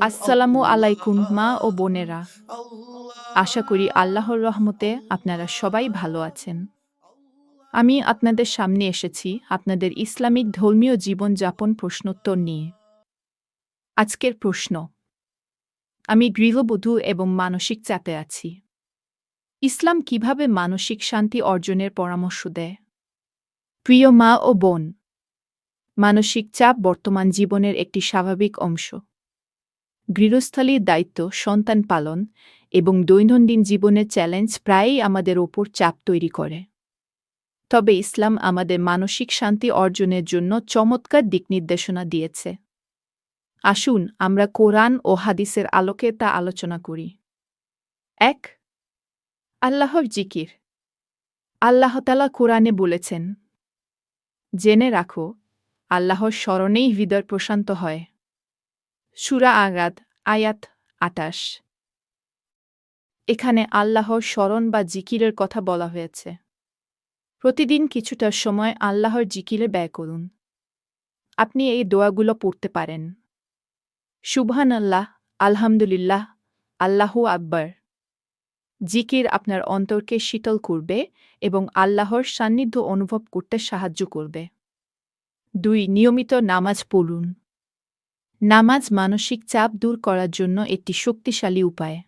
আসসালামু আলাইকুম মা ও বোনেরা। আশা করি আল্লাহর রহমতে আপনারা সবাই ভালো আছেন। আমি আপনাদের সামনে এসেছি আপনাদের ইসলামিক ধর্মীয় জীবনযাপন প্রশ্নোত্তর নিয়ে। আজকের প্রশ্ন আমি গৃহবধূ এবং মানসিক চাপে আছি। ইসলাম কীভাবে মানসিক শান্তি অর্জনের পরামর্শ দেয়? প্রিয় মা ও বোন মানসিক চাপ বর্তমান জীবনের একটি স্বাভাবিক অংশ। গৃহস্থালীর দায়িত্ব, সন্তান পালন এবং দৈনন্দিন জীবনের চ্যালেঞ্জ প্রায়ই আমাদের ওপর চাপ তৈরি করে। তবে ইসলাম আমাদের মানসিক শান্তি অর্জনের জন্য চমৎকার দিক নির্দেশনা দিয়েছে। আসুন, আমরা কোরআন ও হাদিসের আলোকে তা আলোচনা করি। এক, আল্লাহর জিকির। আল্লাহতালা কোরআনে বলেছেন, জেনে রাখো আল্লাহর স্মরণেই হৃদয় প্রশান্ত হয়। সুরা আগাদ, আয়াত আটাশ। এখানে আল্লাহর স্মরণ বা জিকিরের কথা বলা হয়েছে। প্রতিদিন কিছুটা সময় আল্লাহর জিকিরে ব্যয় করুন। আপনি এই দোয়াগুলো পড়তে পারেন। সুবহান আল্লাহ আলহামদুলিল্লাহ, আল্লাহু আকবর। জিকির আপনার অন্তরকে শীতল করবে এবং আল্লাহর সান্নিধ্য অনুভব করতে সাহায্য করবে। দুই, নিয়মিত নামাজ পড়ুন। নামাজ মানসিক চাপ দূর করার জন্য একটি শক্তিশালী উপায়।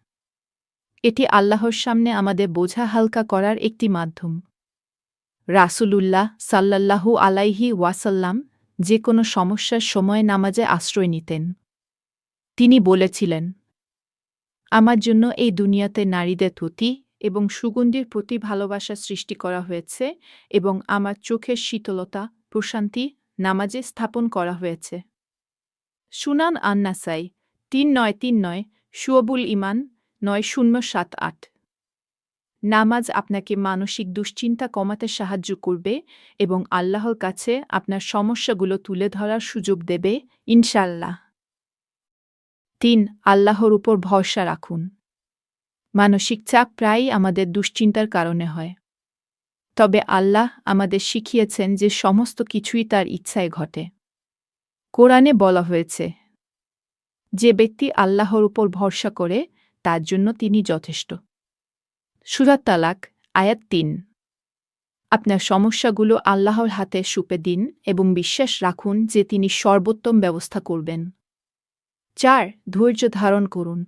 এটি আল্লাহর সামনে আমাদের বোঝা হালকা করার একটি মাধ্যম। রাসূলুল্লাহ সাল্লাল্লাহু আলাইহি ওয়াসাল্লাম যে কোনো সমস্যার সময় নামাজে আশ্রয় নিতেন। তিনি বলেছিলেন, আমার জন্য এই দুনিয়াতে নারীদের প্রতি এবং সুগন্ধির প্রতি ভালোবাসা সৃষ্টি করা হয়েছে এবং আমার চোখের শীতলতা, প্রশান্তি নামাজে স্থাপন করা হয়েছে। সুনান আন্নাসাই, তিন নয় তিন নয়, সুয়বুল ইমান নয় শূন্য সাত আট। নামাজ আপনাকে মানসিক দুশ্চিন্তা কমাতে সাহায্য করবে এবং আল্লাহর কাছে আপনার সমস্যাগুলো তুলে ধরার সুযোগ দেবে ইনশাল্লাহ তিন, আল্লাহর উপর ভরসা রাখুন। মানসিক চাপ প্রায়ই আমাদের দুশ্চিন্তার কারণে হয়। তবে আল্লাহ আমাদের শিখিয়েছেন যে সমস্ত কিছুই তার ইচ্ছায় ঘটে। কোরআনে বলা হয়েছে, যে ব্যক্তি আল্লাহর উপর ভরসা করে, তার জন্য তিনি যথেষ্ট। সুরাত তালাক, আয়াত তিন। আপনার সমস্যাগুলো আল্লাহর হাতে সুপে দিন এবং বিশ্বাস রাখুন যে তিনি সর্বোত্তম ব্যবস্থা করবেন। চার, ধৈর্য ধারণ করুন।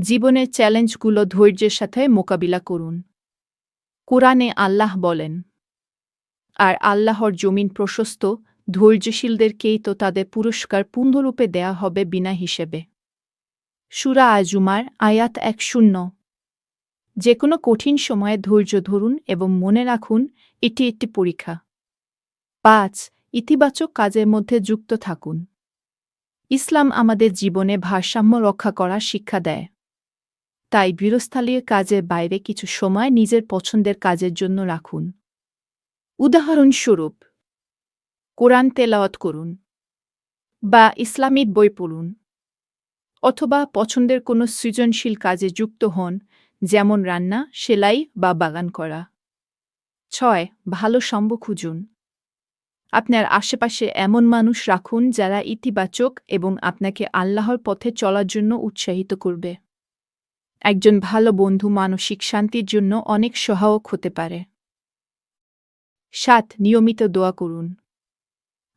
জীবনের চ্যালেঞ্জগুলো ধৈর্যের সাথে মোকাবিলা করুন। কোরআনে আল্লাহ বলেন, আর আল্লাহর জমিন প্রশস্ত, ধৈর্যশীলদেরকেই তো তাদের পুরস্কার পূর্ণরূপে দেয়া হবে বিনা হিসেবে। সুরা আজুমার আয়াত এক শূন্য। যে কোনো কঠিন সময়ে ধৈর্য ধরুন এবং মনে রাখুন, এটি একটি পরীক্ষা। পাঁচ, ইতিবাচক কাজের মধ্যে যুক্ত থাকুন। ইসলাম আমাদের জীবনে ভারসাম্য রক্ষা করার শিক্ষা দেয়। তাই গৃহস্থালীর কাজের বাইরে কিছু সময় নিজের পছন্দের কাজের জন্য রাখুন। উদাহরণস্বরূপ, কোরআন তেলাওয়াত করুন বা ইসলামিক বই পড়ুন অথবা পছন্দের কোনো সৃজনশীল কাজে যুক্ত হন, যেমন রান্না, সেলাই বা বাগান করা। ছয়, ভালো সম্ভ খুঁজুন। আপনার আশেপাশে এমন মানুষ রাখুন যারা ইতিবাচক এবং আপনাকে আল্লাহর পথে চলার জন্য উৎসাহিত করবে। একজন ভালো বন্ধু মানসিক শান্তির জন্য অনেক সহায়ক হতে পারে। সাত, নিয়মিত দোয়া করুন।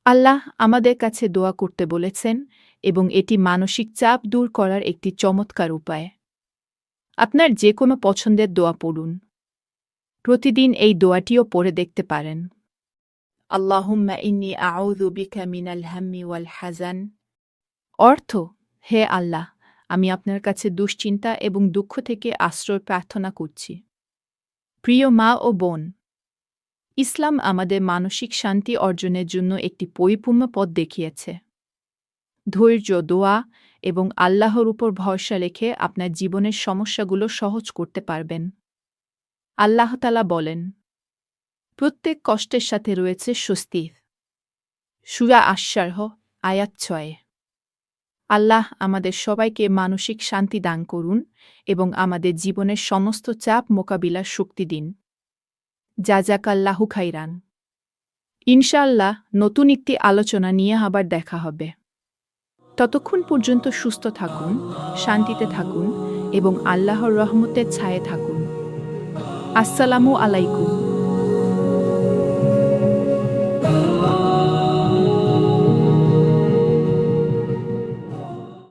আল্লাহ আমাদের কাছে দোয়া করতে বলেছেন এবং এটি মানসিক চাপ দূর করার একটি চমৎকার উপায়। আপনার যে কোনো পছন্দের দোয়া পড়ুন। প্রতিদিন এই দোয়াটিও পড়ে দেখতে পারেন। হাজান অর্থ, হে আল্লাহ আমি আপনার কাছে দুশ্চিন্তা এবং দুঃখ থেকে আশ্রয় প্রার্থনা করছি। প্রিয় মা ও বোন, ইসলাম আমাদের মানসিক শান্তি অর্জনের জন্য একটি পরিপূর্ণ পথ দেখিয়েছে। ধৈর্য, দোয়া এবং আল্লাহর উপর ভরসা রেখে আপনার জীবনের সমস্যাগুলো সহজ করতে পারবেন। আল্লাহতালা বলেন, প্রত্যেক কষ্টের সাথে রয়েছে স্বস্তির সুরা আশ্বারহ আয়াত ছয়। আল্লাহ আমাদের সবাইকে মানসিক শান্তি দান করুন এবং আমাদের জীবনের সমস্ত চাপ মোকাবিলার শক্তি দিন। আল্লাহু খাইরান। ইনশাআল্লাহ নতুন একটি আলোচনা নিয়ে আবার দেখা হবে। ততক্ষণ পর্যন্ত সুস্থ থাকুন, শান্তিতে থাকুন এবং আল্লাহর রহমতের ছায়ে থাকুন। আসসালামু আলাইকুম।